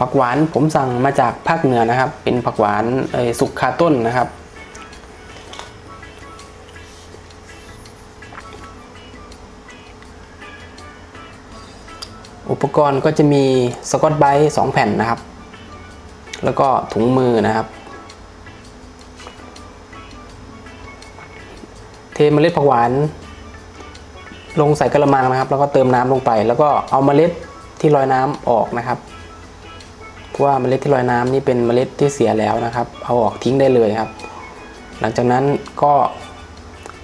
ผักหวานผมสั่งมาจากภาคเหนือนะครับ เป็นผักหวานสุกคาต้นนะครับ อุปกรณ์ก็จะมีสกอตไบรท์สองแผ่นนะครับ แล้วก็ถุงมือนะครับ เทเมล็ดผักหวานลงใส่กระมังนะครับ แล้วก็เติมน้ำลงไป แล้วก็เอาเมล็ดที่ลอยน้ำออกนะครับ เพราะว่าเมล็ดที่ลอยน้ำนี่เป็นเมล็ดที่เสียแล้วนะครับ เอาออกทิ้งได้เลยครับ หลังจากนั้นก็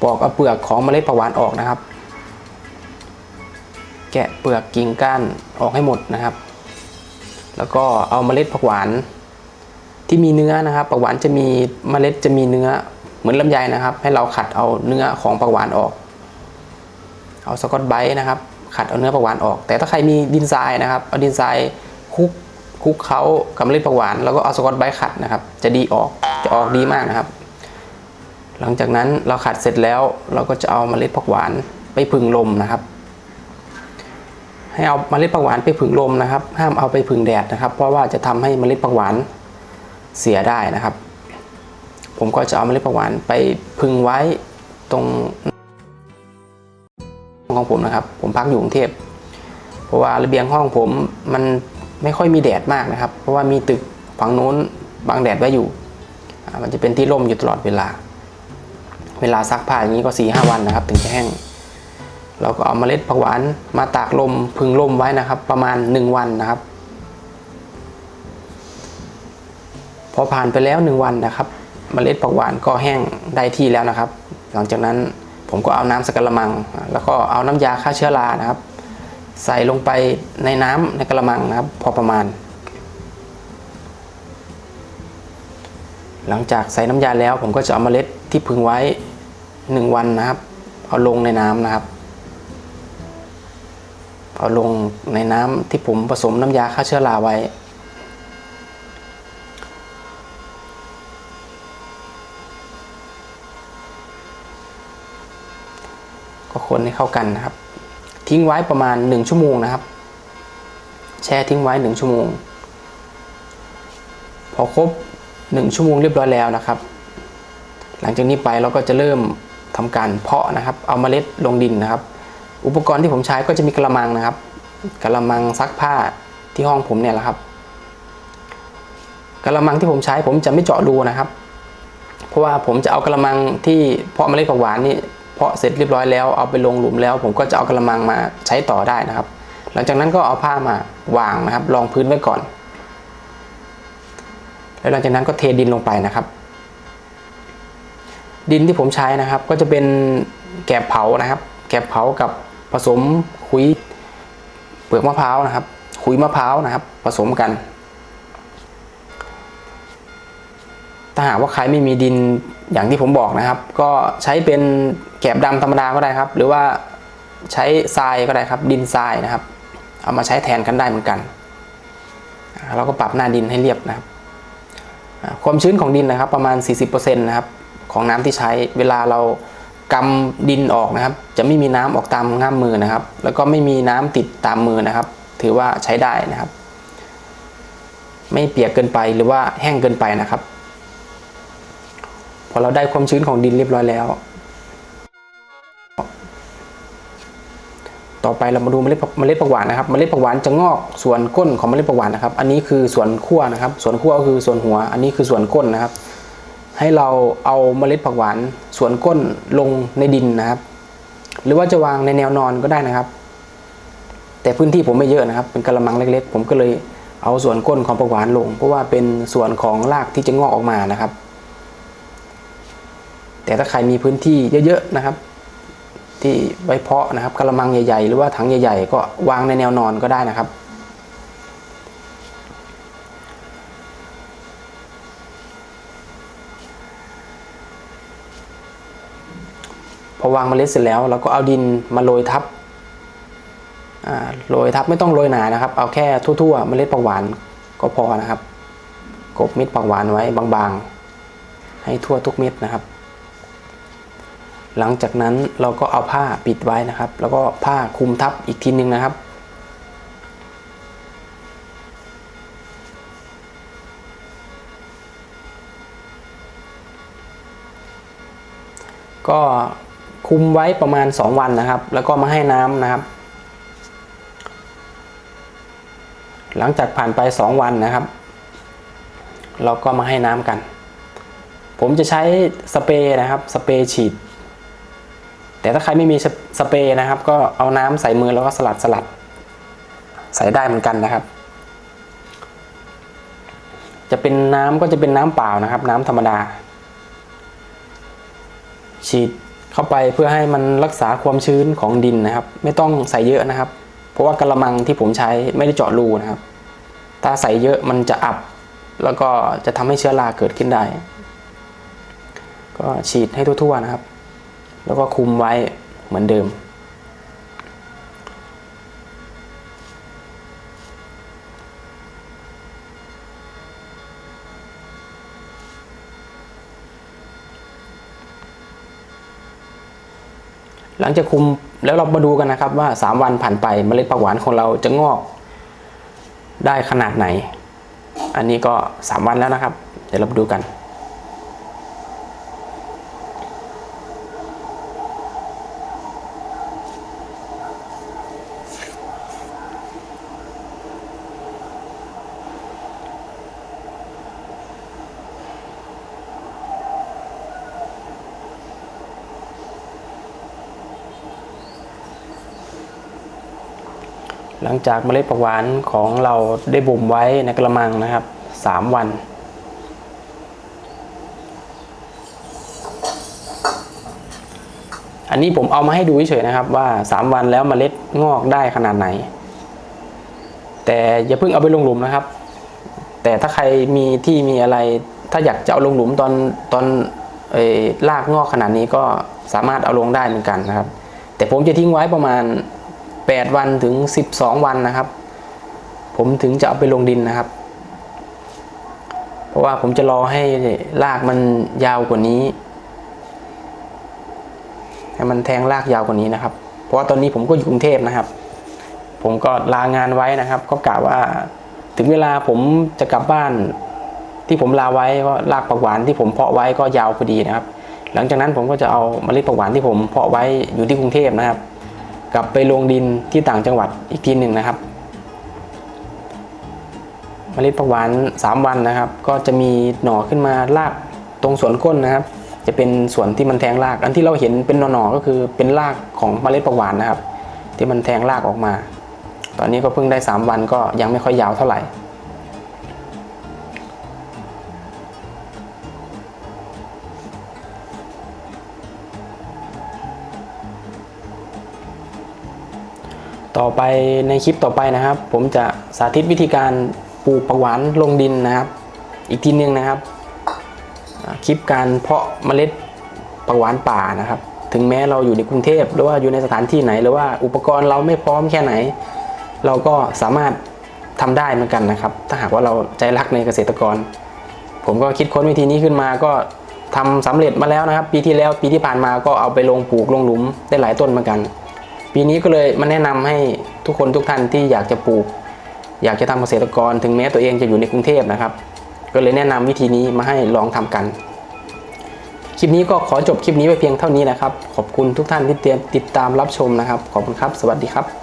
ปอกเอาเปลือกของเมล็ดผักหวานออกนะครับ แกะเปลือกกิ่งก้านออกให้หมดนะครับ แล้วก็เอาเมล็ดผักหวานที่มีเนื้อนะครับผักหวานจะมีเมล็ดจะมีเนื้อเหมือนลำไยนะครับ ให้เราขัดเอาเนื้อของผักหวานออก เอาสกอตไบรท์นะครับ ขัดเอาเนื้อผักหวานออก แต่ถ้าใครมีดินทรายนะครับ เอาดินทรายคลุก คุกเขากับเมล็ดผักหวาน แล้วก็เอาสกอตไบรท์ขัดนะครับ จะดีออกจะออกดีมากนะครับ หลังจากนั้นเราขัดเสร็จแล้วเราก็จะเอาเมล็ดผักหวานไปผึ่งลมนะครับ ให้เอาเมล็ดผักหวานไปผึ่งลมนะครับ ห้ามเอาไปผึ่งแดดนะครับ เพราะว่าจะทำให้เมล็ดผักหวานเสียได้นะครับ ผมก็จะเอาเมล็ดผักหวานไปผึ่งไว้ตรงของผมนะครับ ผมพักอยู่กรุงเทพเพราะว่าระเบียงห้องผมมัน ไม่ค่อยมีแดดมากนะครับ เพราะว่ามีตึกฝั่งโน้นบังแดดไว้อยู่ มันจะเป็นที่ร่มอยู่ตลอดเวลา เวลาซักผ้าอย่างนี้ก็4ีหวันนะครับ ถึงจะแห้ง เราก็เอาเมล็ดผักหวานมาตากลมพึงลมไว้นะครับ ประมาณ 1 วันนะครับ พอผ่านไปแล้ว 1 วันนะครับ เมล็ดผักหวานก็แห้งได้ที่แล้วนะครับ หลังจากนั้นผมก็เอาน้ำสกกระมัง แล้วก็เอาน้ำยาฆ่าเชื้อรานะครับ ใส่ลงไปในน้ำในกระมังนะครับ พอประมาณ หลังจากใส่น้ำยาแล้วผมก็จะเอาเมล็ดที่พึงไว้ 1 วันนะครับ เอาลงในน้ำนะครับ เอาลงในน้ำที่ผมผสมน้ำยาฆ่าเชื้อราไว้ก็คนให้เข้ากันนะครับ ทิ้งไว้ประมาณ 1 ชั่วโมงนะครับ แช่ทิ้งไว้ 1 ชั่วโมง พอครบ 1 ชั่วโมงเรียบร้อยแล้วนะครับ หลังจากนี้ไปเราก็จะเริ่มทำการเพาะนะครับ เอาเมล็ดลงดินนะครับ อุปกรณ์ที่ผมใช้ก็จะมีกระมังนะครับกระมังซักผ้าที่ห้องผมเนี่ยแหละครับกระมังที่ผมใช้ผมจะไม่เจาะรูนะครับ เพราะว่าผมจะเอากระมังที่เพาะเมล็ดผักหวานนี่ เพาะเสร็จเรียบร้อยแล้วเอาไปลงหลุมแล้ว ผมก็จะเอากระมังมาใช้ต่อได้นะครับ หลังจากนั้นก็เอาผ้ามาวางนะครับรองพื้นไว้ก่อน แล้วหลังจากนั้นก็เทดินลงไปนะครับ ดินที่ผมใช้นะครับ ก็จะเป็นแกบเผานะครับ แกบเผากับผสมขุยเปลือกมะพร้าวนะครับขุยมะพร้าวนะครับ ผสมกัน ถ้าหากว่าใครไม่มีดินอย่างที่ผมบอกนะครับ ก็ใช้เป็นแกบดำธรรมดาก็ได้ครับ หรือว่าใช้ทรายก็ได้ครับ ดินทรายนะครับ เอามาใช้แทนกันได้เหมือนกัน เราก็ปรับหน้าดินให้เรียบนะครับ ความชื้นของดินนะครับ ประมาณ 40%นะครับของน้ำที่ใช้เวลาเรากำดินออกนะครับ จะไม่มีน้ำออกตามง่ามมือนะครับ แล้วก็ไม่มีน้ำติดตามมือนะครับ ถือว่าใช้ได้นะครับ ไม่เปียกเกินไปหรือว่าแห้งเกินไปนะครับ พอเราได้ความชื้นของดินเรียบร้อยแล้ว ต่อไปเรามาดูเมล็ดเมล็ดผักหวานนะครับ เมล็ดผักหวานจะงอกส่วนก้นของเมล็ดผักหวานนะครับ อันนี้คือส่วนขั้วนะครับ ส่วนขั้วก็คือส่วนหัว อันนี้คือส่วนก้นนะครับ ให้เราเอาเมล็ดผักหวานส่วนก้นลงในดินนะครับ หรือว่าจะวางในแนวนอนก็ได้นะครับ แต่พื้นที่ผมไม่เยอะนะครับ เป็นกระมังเล็ก ๆ ผมก็เลยเอาส่วนก้นของผักหวานลง เพราะว่าเป็นส่วนของรากที่จะงอกออกมานะครับ แต่ถ้าใครมีพื้นที่เยอะๆนะครับ ที่ไว้เพาะนะครับกระมังใหญ่ๆ หรือว่าถังใหญ่ๆ ก็วางในแนวนอนก็ได้นะครับ พอวางเมล็ดเสร็จแล้วเราก็เอาดินมาโรยทับโรยทับไม่ต้องโรยหนานะครับ เอาแค่ทั่วๆเมล็ดผักหวานก็พอนะครับ กบเม็ดผักหวานไว้บางๆ ให้ทั่วทุกเม็ดนะครับ หลังจากนั้นเราก็เอาผ้าปิดไว้นะครับ แล้วก็ผ้าคลุมทับอีกทีนึงนะครับ ก็คุมไว้ประมาณ 2 วันนะครับ แล้วก็มาให้น้ำนะครับ หลังจากผ่านไป 2 วันนะครับ เราก็มาให้น้ำกัน ผมจะใช้สเปรย์นะครับ สเปรย์ฉีด แต่ถ้าใครไม่มีสสเปรย์นะครับ ก็เอาน้ำใส่มือแล้วก็สลัดสลัด ใส่ได้เหมือนกันนะครับ จะเป็นน้ำก็จะเป็นน้ำเปล่านะครับ น้ำธรรมดา ฉีดเข้าไปเพื่อให้มันรักษาความชื้นของดินนะครับ ไม่ต้องใส่เยอะนะครับ เพราะว่ากระมังที่ผมใช้ไม่ได้เจาะรูนะครับ ถ้าใส่เยอะมันจะอับ แล้วก็จะทำให้เชื้อราเกิดขึ้นได้ ก็ฉีดให้ทั่วๆนะครับ แล้วก็คุมไว้เหมือนเดิม หลังจากคุมแล้วเรามาดูกันนะครับว่า 3 วันผ่านไปเมล็ดผักหวานของเราจะงอกได้ขนาดไหน อันนี้ก็ 3 วันแล้วนะครับ เดี๋ยวเราดูกัน หลังจากเมล็ดผักหวานของเราได้บ่มไว้ในกระมังนะครับ 3 วัน อันนี้ผมเอามาให้ดูเฉยๆนะครับว่า 3 วันแล้วเมล็ดงอกได้ขนาดไหน แต่อย่าเพิ่งเอาไปลงหลุมนะครับ แต่ถ้าใครมีที่มีอะไร ถ้าอยากจะเอาลงหลุมตอนตอนเอ่อรากงอกขนาดนี้ก็สามารถเอาลงได้เหมือนกันนะครับ แต่ผมจะทิ้งไว้ประมาณ 8 วันถึง 12 วันนะครับ ผมถึงจะเอาไปลงดินนะครับ เพราะว่าผมจะรอให้รากมันยาวกว่านี้ ให้มันแทงรากยาวกว่านี้นะครับ เพราะว่าตอนนี้ผมก็อยู่กรุงเทพนะครับ ผมก็ลางานไว้นะครับ ก็กะว่าถึงเวลาผมจะกลับบ้านที่ผมลาไว้ก็รากผักหวานที่ผมเพาะไว้ก็ยาวพอดีนะครับ หลังจากนั้นผมก็จะเอาเมล็ดผักหวานที่ผมเพาะไว้อยู่ที่กรุงเทพนะครับ กลับไปลงดินที่ต่างจังหวัดอีกทีหนึ่งนะครับเมล็ดผักหวาน 3 วันนะครับ ก็จะมีหน่อขึ้นมารากตรงส่วนก้นนะครับ จะเป็นส่วนที่มันแทงราก อันที่เราเห็นเป็นหน่อๆก็คือเป็นรากของเมล็ดผักหวานนะครับ ที่มันแทงรากออกมา ตอนนี้ก็เพิ่งได้ 3 วันก็ยังไม่ค่อยยาวเท่าไหร่ ต่อไปในคลิปต่อไปนะครับ ผมจะสาธิตวิธีการปลูกผักหวานลงดินนะครับ อีกทีนึงนะครับ คลิปการเพาะเมล็ดผักหวานป่านะครับ ถึงแม้เราอยู่ในกรุงเทพหรือว่าอยู่ในสถานที่ไหน หรือว่าอุปกรณ์เราไม่พร้อมแค่ไหน เราก็สามารถทำได้เหมือนกันนะครับ ถ้าหากว่าเราใจรักในเกษตรกร ผมก็คิดค้นวิธีนี้ขึ้นมาก็ทำสำเร็จมาแล้วนะครับ ปีที่แล้วปีที่ผ่านมาก็เอาไปลงปลูกลงหลุมได้หลายต้นเหมือนกัน ปีนี้ก็เลยมาแนะนำให้ทุกคนทุกท่านที่อยากจะปลูก อยากจะทำเกษตรกร ถึงแม้ตัวเองจะอยู่ในกรุงเทพนะครับ ก็เลยแนะนำวิธีนี้มาให้ลองทำกัน คลิปนี้ก็ขอจบคลิปนี้ไปเพียงเท่านี้นะครับ ขอบคุณทุกท่านที่เตรียมติดตามรับชมนะครับ ขอบคุณครับ สวัสดีครับ